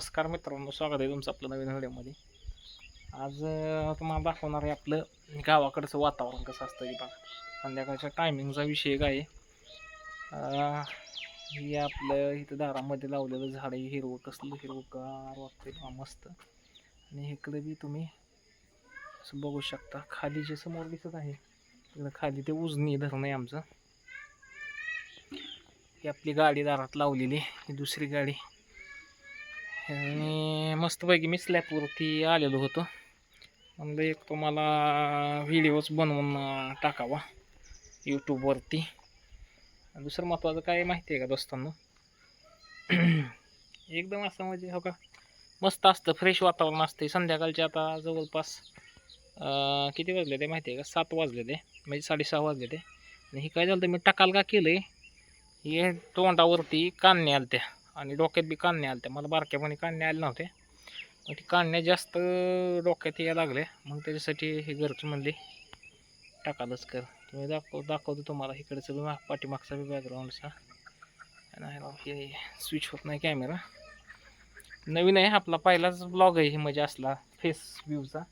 नमस्कार मित्रांनो स्वागत आहे तुमचं आपलं नवीन व्हिडिओमध्ये. आज तुम्हाला दाखवणार आहे आपलं गावाकडचं वातावरण कसं असतं की बघा. संध्याकाळच्या टायमिंगचा विषय काय आहे. हे आपलं इथं दारामध्ये लावलेलं झाड आहे हिरवं कसलं हिरवं गार वाटतंय बघा मस्त. आणि इकडे बी तुम्ही असं बघू शकता खाली जे समोर दिसत आहे तिकडं खाली ते उजनी धरणं आहे आमचं. ही आपली गाडी दारात लावलेली ही दुसरी गाडी. आणि मस्तपैकी मी स्लॅपवरती आलेलो होतो. म्हणलं एक तुम्हाला व्हिडिओच बनवून टाकावा यूट्यूबवरती दुसरं महत्त्वाचं काय माहिती आहे का दोस्तांना? एकदम असं म्हणजे हो का मस्त असतं फ्रेश वातावरण असते संध्याकाळचे आता जवळपास किती वाजले ते माहिती आहे का? सात वाजले ते म्हणजे साडेसहा वाजले ते. आणि हे काय झालं मी टाकाल का केलं आहे हे तोंडावरती कानने आल्या त्या आणि डोक्यात बी काढणे आले त्या मला बारक्यापणी काढणे आले नव्हते. मग ती कान्या जास्त डोक्यात यायला लागल्या मग त्याच्यासाठी हे घरची म्हणली टाकालच कर. तुम्ही दाखव दाखवतो तुम्हाला. इकडचं बी माग पाठीमागचा बी बॅकग्राऊंडचा नाही हे स्विच होत नाही कॅमेरा नवीन आहे आपला पहिलाच ब्लॉग आहे ही म्हणजे असला फेस व्ह्यूचा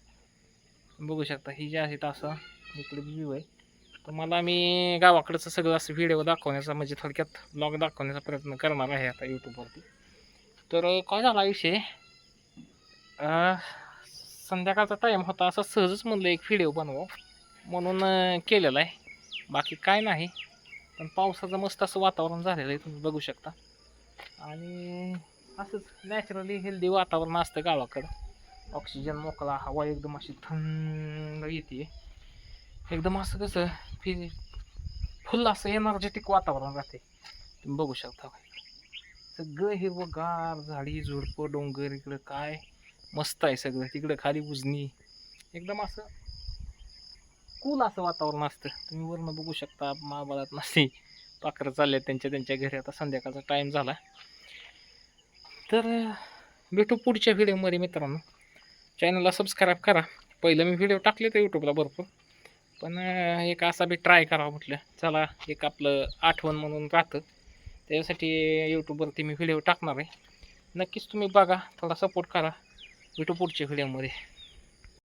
बघू शकता ही जी आहे असं इकडे व्ह्यू आहे. तर मला मी गावाकडचं सगळं असं व्हिडिओ दाखवण्याचा म्हणजे थोडक्यात ब्लॉग दाखवण्याचा प्रयत्न करणार आहे आता यूट्यूबवरती तर काय झाला विषय? संध्याकाळचा टाईम होता असं सहजच म्हणलं एक व्हिडिओ बनवा म्हणून केलेला आहे. बाकी काय नाही. पण पावसाचं मस्त असं वातावरण झालेलं आहे तुम्ही बघू शकता. आणि असंच नॅचरली हेल्दी वातावरण असतं गावाकडं. ऑक्सिजन मोकळा हवा एकदम अशी थंड येते. एकदम असं कसं फि फुल असं एनर्जेटिक वातावरण राहते. तुम्ही बघू शकता सगळं हिरवंगार झाडी झुडपं डोंगर इकडं काय मस्त आहे सगळं. तिकडं खाली उजनी. एकदम असं कूल असं वातावरण असतं. तुम्ही वरनं बघू शकता महाबळात नसते पाखरं चालले त्यांच्या त्यांच्या घरी. आता संध्याकाळचा टाईम झाला. तर भेटू पुढच्या व्हिडिओमध्ये मित्रांनो. चॅनलला सबस्क्राईब करा. पहिलं मी व्हिडिओ टाकले तर यूट्यूबला भरपूर. पण एक असा बी ट्राय करावा म्हटलं. चला एक आपलं आठवण म्हणून राहतं. त्यासाठी यूट्यूबवरती मी व्हिडिओ टाकणार आहे. नक्कीच तुम्ही बघा थोडा सपोर्ट करा. भेटू पुढच्या व्हिडिओमध्ये